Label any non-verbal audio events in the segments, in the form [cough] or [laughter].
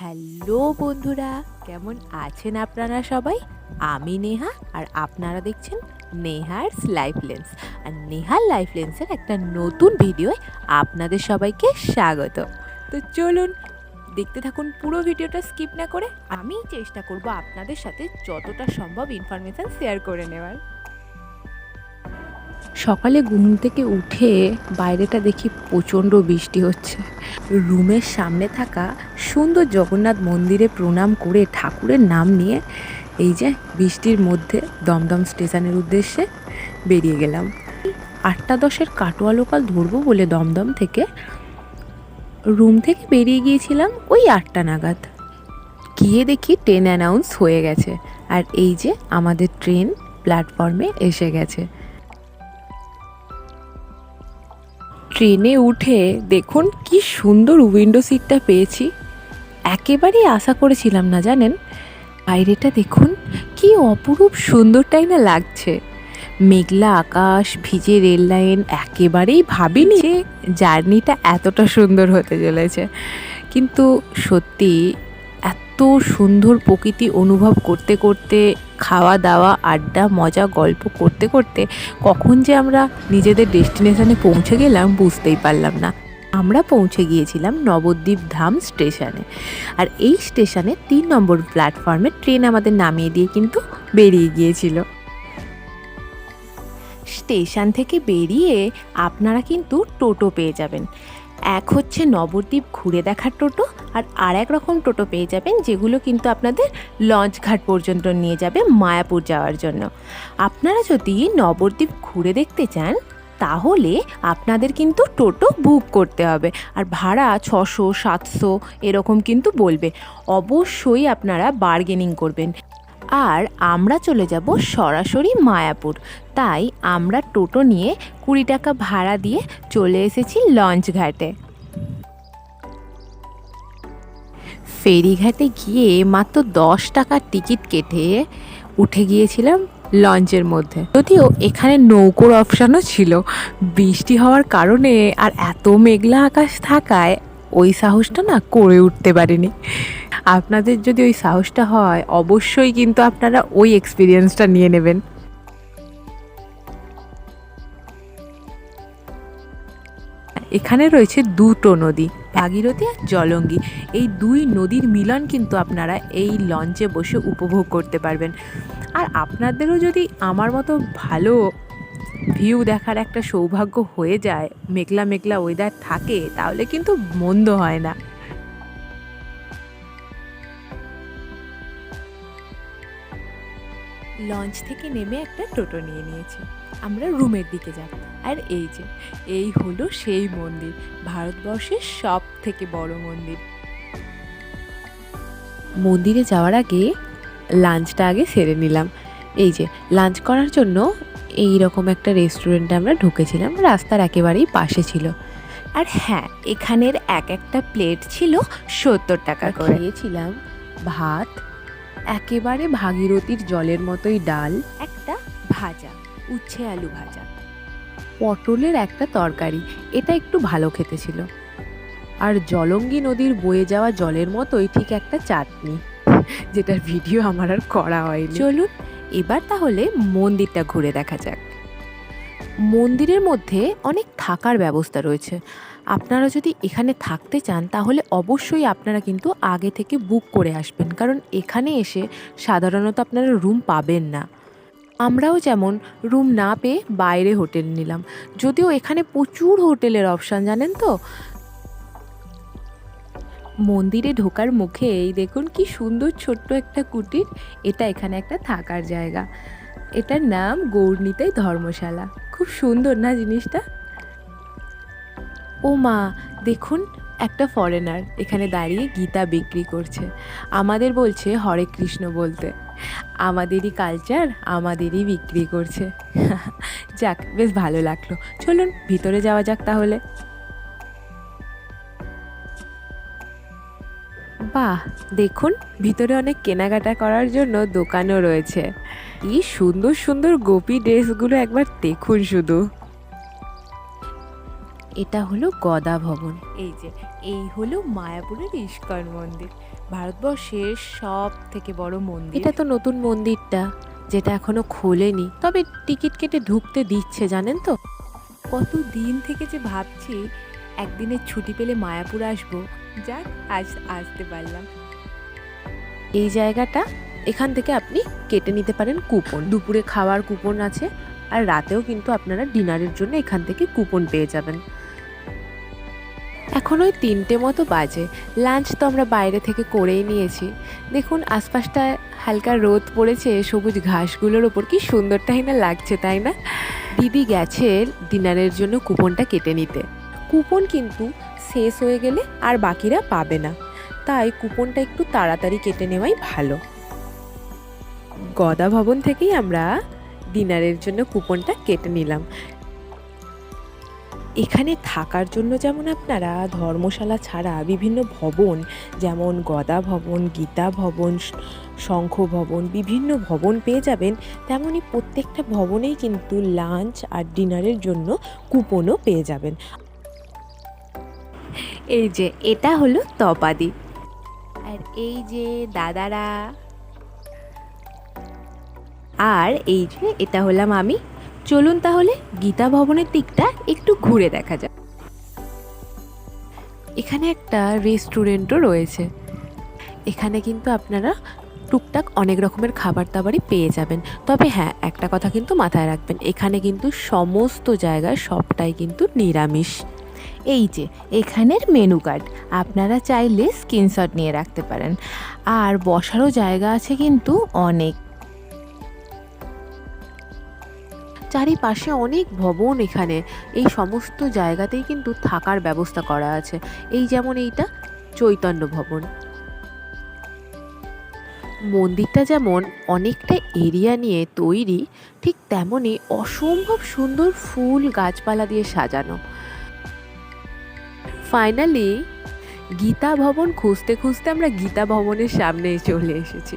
Hello বন্ধুরা, কেমন আছেন আপনারা সবাই? আমি নেহা আর আপনারা দেখছেন নেহার লাইফ লেন্স আর নেহার লাইফ লেন্সের একটা নতুন ভিডিওয় আপনাদের সবাইকে স্বাগত। তো চলুন দেখতে থাকুন পুরো ভিডিওটা স্কিপ না করে আমি চেষ্টা করব আপনাদের সাথে যতটা সম্ভব ইনফরমেশান শেয়ার করে নেওয়ার। সকালে ঘুম থেকে উঠে বাইরেটা দেখি প্রচণ্ড বৃষ্টি হচ্ছে। রুমের সামনে থাকা সুন্দর জগন্নাথ মন্দিরে প্রণাম করে ঠাকুরের নাম নিয়ে এই যে বৃষ্টির মধ্যে দমদম স্টেশনের উদ্দেশ্যে বেরিয়ে গেলাম। আটটা দশের কাটোয়া লোকাল ধরবো বলে দমদম থেকে রুম থেকে বেরিয়ে গিয়েছিলাম ওই আটটা নাগাদ। গিয়ে দেখি ট্রেন অ্যানাউন্স হয়ে গেছে। আর এই যে আমাদের ট্রেন প্ল্যাটফর্মে এসে গেছে। ট্রেনে উঠে দেখুন কি সুন্দর উইন্ডো সিটটা পেয়েছি। একেবারেই আশা করেছিলাম না জানেন? বাইরেটা দেখুন কি অপরূপ সুন্দরটাই না লাগছে। মেঘলা আকাশ ভিজে রেল লাইন একেবারেই ভাবিনি যে জার্নিটা এতটা সুন্দর হতে চলেছে। কিন্তু সত্যি এত সুন্দর প্রকৃতি অনুভব করতে করতে, খাওয়া দাওয়া, আড্ডা, মজা, গল্প করতে করতে কখন যে আমরা নিজেদের ডেস্টিনেশনে পৌঁছে গেলাম বুঝতেই পারলাম না। আমরা পৌঁছে গিয়েছিলাম নবদ্বীপ ধাম স্টেশনে। আর এই স্টেশনে তিন নম্বর প্ল্যাটফর্মে ট্রেন আমাদের নামিয়ে দিয়ে কিন্তু বেরিয়ে গিয়েছিল। স্টেশন থেকে বেরিয়ে আপনারা কিন্তু টোটো পেয়ে যাবেন। এক হচ্ছে নবদ্বীপ ঘুরে দেখার টোটো আর আর এক রকম টোটো পেয়ে যাবেন যেগুলো কিন্তু আপনাদের লঞ্চ ঘাট পর্যন্ত নিয়ে যাবে মায়াপুর যাওয়ার জন্য। আপনারা যদি নবদ্বীপ ঘুরে দেখতে চান, তাহলে আপনাদের কিন্তু টোটো বুক করতে হবে। আর ভাড়া ছশো, সাতশো এরকম কিন্তু বলবে। অবশ্যই আপনারা বার্গেনিং করবেন। আর আমরা চলে যাব সরাসরি মায়াপুর। তাই আমরা টোটো নিয়ে কুড়ি টাকা ভাড়া দিয়ে চলে এসেছি লঞ্চ ঘাটে। ফেরিঘাটে গিয়ে মাত্র দশ টাকার টিকিট কেটে উঠে গিয়েছিলাম লঞ্চের মধ্যে। যদিও এখানে নৌকোর অপশানও ছিল। বৃষ্টি হওয়ার কারণে আর এত মেঘলা আকাশ থাকায় ওই সাহসটা না করে উঠতে পারিনি। আপনাদের যদি ওই সাহসটা হয়, অবশ্যই কিন্তু আপনারা ওই এক্সপিরিয়েন্সটা নিয়ে নেবেন। এখানে রয়েছে দুটো নদী, ভাগীরথী আর জলঙ্গি। এই দুই নদীর মিলন কিন্তু আপনারা এই লঞ্চে বসে উপভোগ করতে পারবেন। আর আপনাদেরও যদি আমার মতো ভালো ভিউ দেখার একটা সৌভাগ্য হয়ে যায় মেঘলা মেঘলা ওয়েদার থাকে, তাহলে কিন্তু মন্দ হয় না। লঞ্চ থেকে নেমে একটা টোটো নিয়ে নিয়েছি। আমরা রুমের দিকে যাব আর এই যে, এই হলো সেই মন্দির, ভারতবর্ষের সব থেকে বড় মন্দির। মন্দিরে যাওয়ার আগে লাঞ্চটা আগে সেরে নিলাম। এই যে, লাঞ্চ করার জন্য এই রকম একটা রেস্টুরেন্টে আমরা ঢুকেছিলাম, রাস্তার একেবারেই পাশে ছিল। আর হ্যাঁ এখানের এক একটা প্লেট ছিল সত্তর টাকা করে। ভাত একেবারে ভাগীরথীর জলের মতোই ডাল একটা ভাজা উচ্ছে আলু ভাজা। পটলের একটা তরকারি এটা একটু ভালো খেতে ছিল। আর জলঙ্গি নদীর বয়ে যাওয়া জলের মতোই ঠিক একটা চাটনি যেটার ভিডিও আমার আর করা হয়নি। চলুন এবার তাহলে মন্দিরটা ঘুরে দেখা যাক। মন্দিরের মধ্যে অনেক থাকার ব্যবস্থা রয়েছে। আপনারা যদি এখানে থাকতে চান, তাহলে অবশ্যই আপনারা কিন্তু আগে থেকে বুক করে আসবেন। কারণ এখানে এসে সাধারণত আপনারা রুম পাবেন না। আমরাও যেমন রুম না পেয়ে বাইরে হোটেল নিলাম। যদিও এখানে প্রচুর হোটেলের অপশান জানেন তো? মন্দিরে ঢোকার মুখে এই দেখুন কি সুন্দর ছোট্ট একটা কুটির। এটা এখানে একটা থাকার জায়গা। এটার নাম গৌরনীতাই ধর্মশালা। খুব সুন্দর না জিনিসটা? ও মা, দেখুন, একটা ফরেনার এখানে দাঁড়িয়ে গীতা বিক্রি করছে। আমাদের বলছে হরে কৃষ্ণ বলতে। আমাদেরই কালচার আমাদেরই বিক্রি করছে। [laughs] যাক, বেশ ভালো লাগল। চলুন, ভিতরে যাওয়া যাক তাহলে। বাহ দেখুন ভিতরে অনেক কেনাকাটা করার জন্য দোকানও রয়েছে। কি সুন্দর সুন্দর গোপী ড্রেসগুলো একবার দেখুন শুধু। এটা হলো গদা ভবন। এই যে এই হলো মায়াপুরের ইস্কন মন্দির। ভারতবর্ষের সব থেকে বড় মন্দির। এটা তো নতুন মন্দিরটা যেটা এখনও খোলেনি। তবে টিকিট কেটে ঢুকতে দিচ্ছে জানেন তো? কত দিন থেকে যে ভাবছি একদিনের ছুটি পেলে মায়াপুর আসব। যাক, আজ আসতে পারলাম। এই জায়গাটা এখান থেকে আপনি কেটে নিতে পারেন কুপন। দুপুরে খাওয়ার কুপন আছে, আর রাতেও কিন্তু আপনারা ডিনারের জন্য এখান থেকে কুপন পেয়ে যাবেন। এখন ওই তিনটে মতো বাজে। লাঞ্চ তো আমরা বাইরে থেকে করেই নিয়েছি। দেখুন, আশপাশটা হালকা রোদ পড়েছে, সবুজ ঘাসগুলোর ওপর কি সুন্দরটাই না লাগছে, তাই না? দিদি গেছে ডিনারের জন্য কুপনটা কেটে নিতে। কুপন কিন্তু শেষ হয়ে গেলে আর বাকিরা পাবে না। তাই কুপনটা একটু তাড়াতাড়ি কেটে নেওয়াই ভালো। গদা ভবন থেকেই আমরা ডিনারের জন্য কুপনটা কেটে নিলাম। এখানে থাকার জন্য যেমন আপনারা ধর্মশালা ছাড়া বিভিন্ন ভবন, যেমন গদা ভবন, গীতা ভবন শঙ্খ ভবন, বিভিন্ন ভবন পেয়ে যাবেন তেমনই প্রত্যেকটা ভবনেই কিন্তু লাঞ্চ আর ডিনারের জন্য কুপনও পেয়ে যাবেন। এই যে, এটা হলো তপাদি। আর এই যে, দাদারা। আর এই যে, এটা হলাম আমি। চলুন তাহলে গীতা ভবনের দিকটা একটু ঘুরে দেখা যাক। এখানে একটা রেস্টুরেন্টও রয়েছে। এখানে কিন্তু আপনারা টুকটাক অনেক রকমের খাবার দাবারই পেয়ে যাবেন। তবে হ্যাঁ একটা কথা কিন্তু মাথায় রাখবেন, এখানে কিন্তু সমস্ত জায়গায় সবটাই কিন্তু নিরামিষ। এই যে, এখানের মেনু কার্ড আপনারা চাইলে স্ক্রিনশট নিয়ে রাখতে পারেন। আর বসারও জায়গা আছে কিন্তু অনেক। চারিপাশে অনেক ভবন এখানে। এই সমস্ত জায়গাতেই কিন্তু থাকার ব্যবস্থা করা আছে। এই যেমন এইটা, চৈতন্য ভবন। মন্দিরটা যেমন অনেকটা এরিয়া নিয়ে তৈরি, ঠিক তেমনই অসম্ভব সুন্দর ফুল গাছপালা দিয়ে সাজানো। ফাইনালি গীতা ভবন খুঁজতে খুঁজতে আমরা গীতা ভবনের সামনে চলে এসেছি।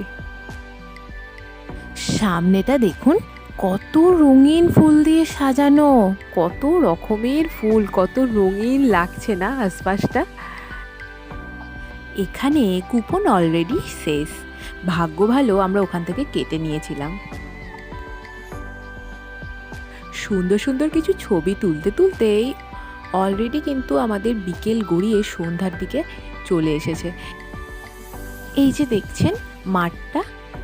সামনেটা দেখুন কত রঙিন ফুল দিয়ে সাজানো। কত রকমের ফুল কত রঙিন লাগছে না আশপাশটা? এখানে কুপন অলরেডি শেষ। ভাগ্য ভালো আমরা ওখান থেকে কেটে নিয়েছিলাম। সুন্দর সুন্দর কিছু ছবি তুলতে তুলতেই অলরেডি কিন্তু আমাদের বিকেল গড়িয়ে সন্ধ্যার দিকে চলে এসেছে। এই যে দেখছেন, মাঠটা,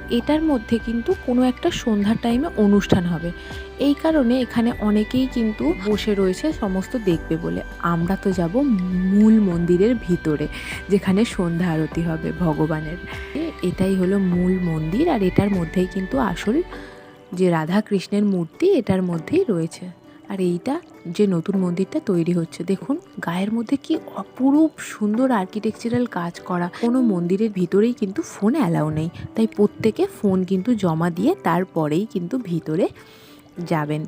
এটার মধ্যে কিন্তু কোনো একটা সন্ধ্যার টাইমে অনুষ্ঠান হবে। এই কারণে এখানে অনেকেই কিন্তু বসে রয়েছে সমস্ত দেখবে বলে। আমরা তো যাব মূল মন্দিরের ভিতরে, যেখানে সন্ধ্যা আরতি হবে ভগবানের। এটাই হলো মূল মন্দির আর এটার মধ্যেই কিন্তু আসল যে রাধা কৃষ্ণের মূর্তি, এটার মধ্যেই রয়েছে। আর এইটা যে নতুন মন্দিরটা তৈরি হচ্ছে, দেখুন, গায়ের মধ্যে কি অপরূপ সুন্দর আর্কিটেকচারাল কাজ করা। কোনো মন্দিরের ভিতরেই কিন্তু ফোন অ্যালাউ নেই। তাই প্রত্যেকে ফোন কিন্তু জমা দিয়ে তারপরেই কিন্তু ভিতরে যাবেন।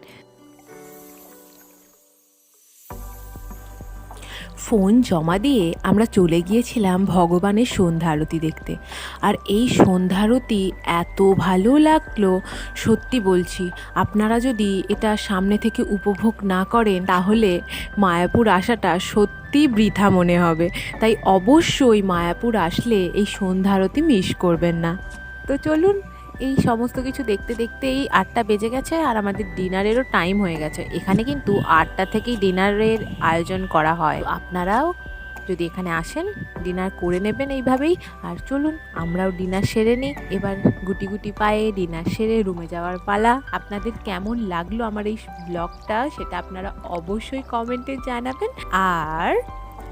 ফোন জমা দিয়ে আমরা চলে গিয়েছিলাম ভগবানের সন্ধ্যা আরতি দেখতে। আর এই সন্ধ্যা আরতি এত ভালো লাগল। সত্যি বলছি, আপনারা যদি এটা সামনে থেকে উপভোগ না করেন, তাহলে মায়াপুর আসাটা সত্যি বৃথা মনে হবে। তাই অবশ্যই মায়াপুর আসলে এই সন্ধ্যা আরতি মিস করবেন না। তো চলুন এই সমস্ত কিছু দেখতে দেখতে এই আটটা বেজে গেছে আর আমাদের ডিনারেরও টাইম হয়ে গেছে। এখানে কিন্তু আটটা থেকেই ডিনারের আয়োজন করা হয়। আপনারাও যদি এখানে আসেন, ডিনার করে নেবেন এইভাবেই। আর চলুন, আমরাও ডিনার সেরে নিই। এবার গুটি গুটি পায়ে ডিনার সেরে রুমে যাওয়ার পালা। আপনাদের কেমন লাগল আমার এই ব্লগটা, সেটা আপনারা অবশ্যই কমেন্টে জানাবেন। আর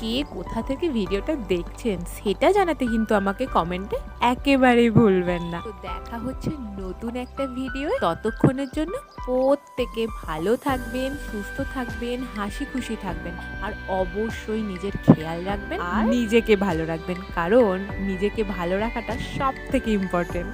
কে কোথা থেকে ভিডিওটা দেখছেন সেটা জানাতে কিন্তু আমাকে কমেন্টে একেবারেই ভুলবেন না। তো দেখা হচ্ছে নতুন একটা ভিডিও। ততক্ষণের জন্য প্রত্যেকে ভালো থাকবেন সুস্থ থাকবেন হাসি খুশি থাকবেন আর অবশ্যই নিজের খেয়াল রাখবেন আর নিজেকে ভালো রাখবেন কারণ নিজেকে ভালো রাখাটা সব থেকে ইম্পর্টেন্ট